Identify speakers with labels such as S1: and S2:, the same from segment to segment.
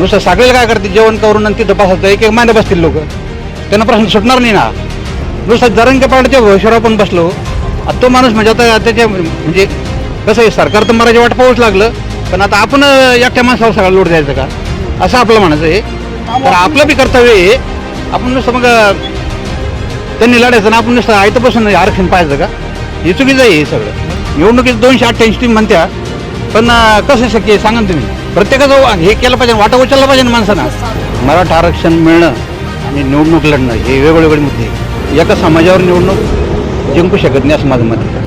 S1: नुसतं सगळे काय करते? जेवण करून आणि तिथं बसायचं. एक एक महिने बसतील लोक. त्यांना प्रश्न सुटणार नाही ना. नुसतं जरंगे पाड्याच्या भविष्यावर आपण बसलो. आता तो माणूस म्हणजे आता त्याच्या म्हणजे कसं आहे सरकार तर मराठी वाट पाहूच लागलं. पण आता आपण एकट्या माणसावर सगळा लोट द्यायचं का? असं आपलं म्हणायचं आहे. तर आपलं बी कर्तव्य आहे. आपण नुसतं मग त्यांनी लढायचं ना आपण नुसतं आयतं बसून आरक्षण पाहायचं का? हे चुकीचं आहे हे सगळं. निवडणुकीत दोनशे अठ्ठ्याऐंशी टीम म्हणत्या. पण कसं शक्य सांगा तुम्ही. प्रत्येकाचं हे केलं पाहिजे वाटा उचलला पाहिजे ना माणसानं. मराठा आरक्षण मिळणं आणि निवडणूक लढणं हे वेगवेगळे मुद्दे एका समाजावर निवडणूक जिंकू शकत नाही असं माझं मत आहे.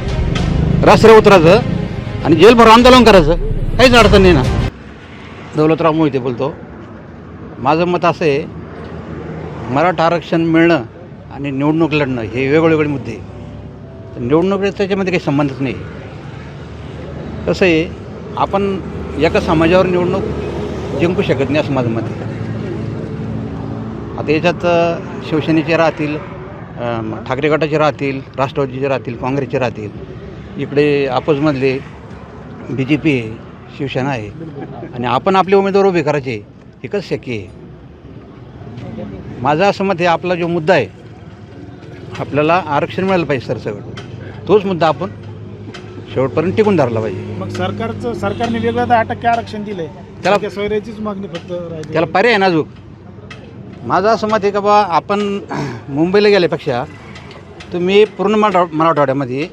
S1: रस्त्यावर उतरायचं आणि जेलभर आंदोलन करायचं काहीच अडचण नाही ना. दौलतराव मोहिते बोलतो. माझं मत असं आहे मराठा आरक्षण मिळणं आणि निवडणूक लढणं हे वेगवेगळे वेगळे मुद्दे तर निवडणूक त्याच्यामध्ये काही संबंधच नाही. कसं आहे आपण एका समाजावर निवडणूक जिंकू शकत नाही असं माझं मत आहे आता याच्यात शिवसेनेचे राहतील ठाकरे गटाचे राहतील राष्ट्रवादीचे राहतील काँग्रेसचे राहतील. इकडे आपोजमधले बी जे पी आहे शिवसेना आहे. आणि आपण आपले उमेदवार उभे करायचे हे कसं शक्य आहे. माझं असं मत आहे आपला जो मुद्दा आहे आपल्याला आरक्षण मिळालं पाहिजे सरसकट. तोच मुद्दा आपण शेवटपर्यंत टिकून धरला पाहिजे.
S2: मग सरकारचं सरकारने वेगळं दहा टक्के आरक्षण दिलंय?
S1: त्याला-
S2: त्या सोयऱ्याचीच मागणी फक्त राहिली.
S1: त्याला पर्याय आहे ना अजून. माझं असं मत आहे का बा आपण मुंबईला गेल्यापेक्षा तुम्ही पूर्ण मरा मराठवाड्यामध्ये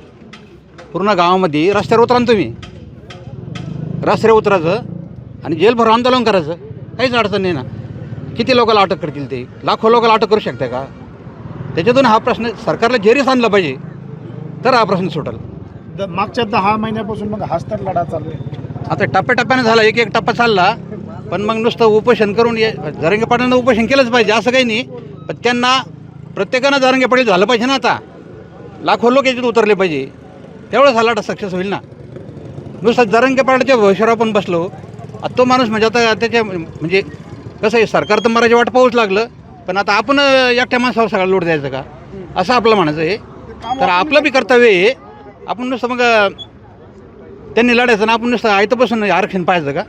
S1: पूर्ण गावामध्ये रस्त्यावर उतरा ना तुम्ही. रस्त्यावर उतरायचं आणि जेलभर आंदोलन करायचं. काहीच अडचण नाही ना. किती लोकांना अटक करतील ते? लाखो लोकांना अटक करू शकते का? त्याच्यातून हा प्रश्न सरकारला जेरीस आणला पाहिजे तर हा प्रश्न सुटेल.
S2: द- मागच्या दहा महिन्यापासून मग हाच तर लढा चालू आहे.
S1: आता टप्प्याटप्प्यानं झाला एक एक टप्पा चालला पण मग नुसतं उपोषण करून ये जरंगे पाटलांना उपोषण केलंच पाहिजे असं काही नाही. पण त्यांना प्रत्येकानं जरंगे पाटील झालं पाहिजे ना आता. लाखो लोक याच्यात उतरले पाहिजे. तेवढंच हा लढा सक्सेस होईल ना. नुसतं जरंगे पाटलाच्या भविष्यावर आपण बसलो आता तो माणूस म्हणजे आता त्याच्या म्हणजे कसं आहे सरकार तर मराठी वाट पाऊच लागलं पण आता आपण अं, एकट्या माणसावर सगळा लोड द्यायचं का? असं आपलं म्हणायचं आहे. तर आपलं बी कर्तव्य आहे आपण नुसतं मग त्यांनी लढायचं ना आपण नुसतं आयतं बसून आरक्षण पाहायचं का?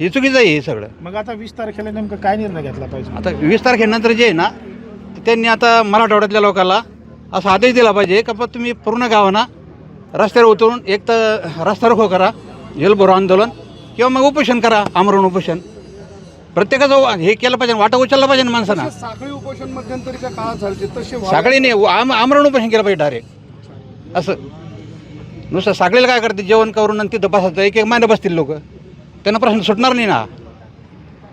S1: हे चुकीचं आहे हे सगळं.
S2: मग आता वीस तारखेला नेमकं काय निर्णय घेतला पाहिजे?
S1: आता वीस तारखेनंतर जे आहे ना ते त्यांनी आता मराठवाड्यातल्या लोकांना असा आदेश दिला पाहिजे का बा तुम्ही पूर्ण गावांना रस्त्यावर उतरून एक तर रस्ता रोको करा जेलभरो आंदोलन किंवा मग उपोषण करा आमरण उपोषण. प्रत्येकाचं हे केलं पाहिजे वाटा उचलला पाहिजे ना माणसानं.
S3: साखळी उपोषण मध्यंतरीच्या काळात झाले तसे
S1: साखळी नाही आम आमरण उपोषण केलं पाहिजे डायरेक्ट असं. नुसतं साखळीला काय करते? जेवण करून आणि तिथं बसायचं. एक एक महिने बसतील लोक. त्यांना प्रश्न सुटणार नाही ना.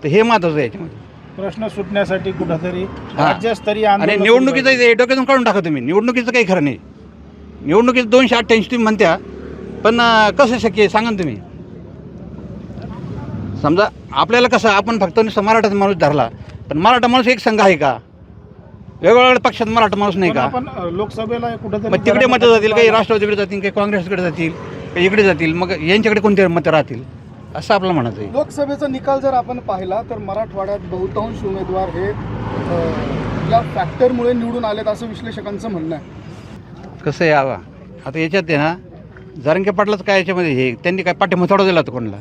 S1: तर हे महत्वाचं आहे याच्यामध्ये.
S2: प्रश्न सुटण्यासाठी कुठंतरी
S1: हा.
S2: राज्यस्तरीय
S1: आणि
S2: आंदोलन
S1: निवडणुकीचं हे डोक्यातून काढून टाका तुम्ही. निवडणुकीचं काही खरं नाही. निवडणुकीत दोनशे अठ्ठ्याऐंशी टीम म्हणत्या. पण अं, कसं शक्य आहे? सांगा ना तुम्ही. समजा आपल्याला कसं आपण फक्त नुसतं मराठाचा माणूस धरला. पण मराठा माणूस एक संघ आहे का? वेगवेगळ्या पक्षात मराठा माणूस नाही
S2: पण
S1: का?
S2: आपण अ, लोकसभेला कुठंतरी
S1: मग तिकडे मतं जातील काही राष्ट्रवादीकडे जातील काही काँग्रेसकडे जातील काही इकडे जातील? मग यांच्याकडे कोणते मतं राहतील? असं आपलं म्हणायचं आहे.
S3: लोकसभेचा निकाल जर आपण पाहिला तर मराठवाड्यात बहुतांश उमेदवार हे अ, या फॅक्टरमुळे निवडून आलेत असं विश्लेषकांचं म्हणणं आहे.
S1: कसं आहे आवा आता याच्यात आहे ना जारंगे पाटलाच काय याच्यामध्ये हे? त्यांनी काय पाठिंबा थोडा दिला होता कोणाला?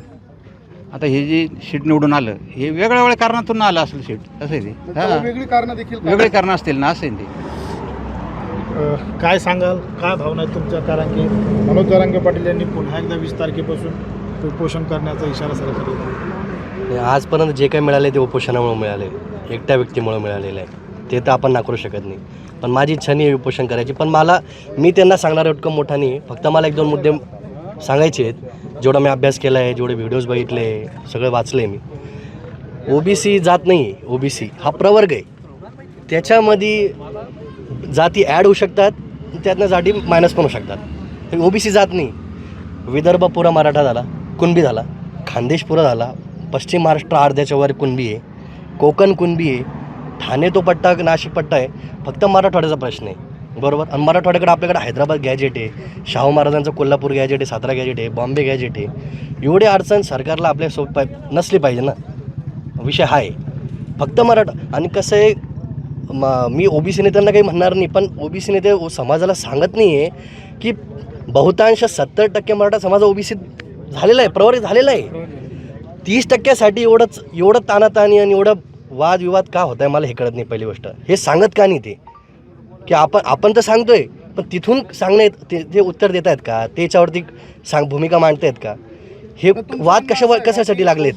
S1: आता हे जे सीट निवडून आलं हे वेगळ्या वेगळ्या कारणातून आलं असेल सीट असं आहे ते. हां.
S3: वेगळी कारणं देखील
S1: वेगळे कारणं असतील ना असं आहे ते.
S2: अ, काय सांगाल? काय भावना आहेत तुमच्या? कारण की मनोज जरांगे पाटील यांनी पुन्हा एकदा वीस तारखेपासून उपोषण करण्याचा इशारा सरकारला दिला.
S4: आजपर्यंत जे काही मिळाले ते उपोषणामुळे मिळाले. एकट्या व्यक्तीमुळे मिळालेलं आहे. ते तर आपण नाकारू शकत नाही. पण माझी इच्छा नाही आहे उपोषण करायची. पण मला मी त्यांना सांगणार इतकं मोठा नाही. फक्त मला एक दोन मुद्दे सांगायचे आहेत. जेवढा मी अभ्यास केला आहे जेवढे व्हिडिओज बघितले सगळं वाचले मी. ओबीसी जात नाही ओबीसी हा प्रवर्ग आहे. त्याच्यामध्ये जाती ॲड होऊ शकतात त्यातनं जाती मायनस पण होऊ शकतात. ओबीसी जात नाही. विदर्भ पुरा मराठा झाला कुणबी झाला खानदेश पुरा झाला पश्चिम महाराष्ट्र अर्ध्याच्या वर कुणबी आहे कोकण कुणबी आहे ठाणे तो पट्टा नाशिक पट्टा आहे फक्त मराठवाड्याचा प्रश्न आहे. बरोबर. आणि मराठवाड्याकडे आपल्याकडे हैदराबाद गॅजेट आहे शाहू महाराजांचं कोल्हापूर गॅजेट आहे सातारा गॅजेट आहे बॉम्बे गॅजेट आहे. एवढी अडचण सरकारला आपल्या सोप पाय नसली पाहिजे ना. विषय हा आहे. फक्त मराठा आणि कसं आहे म मी ओबीसी नेत्यांना काही म्हणणार नाही पण ओबीसी नेते समाजाला सांगत नाही आहे की बहुतांश सत्तर टक्के मराठा समाज ओबीसी झालेला आहे प्रवर्ग झालेला आहे. तीस टक्क्यासाठी एवढंच एवढं तानाताणी आणि एवढं वादविवाद का होत आहे मला हे कळत नाही पहिली गोष्ट. हे सांगत का नाही ते? की आपण आपण तर सांगतोय पण तिथून सांगण्यात ते ते उत्तर देत आहेत का? त्याच्यावरती सांग भूमिका मांडतायत का? हे वाद कशा कशासाठी लागलेत?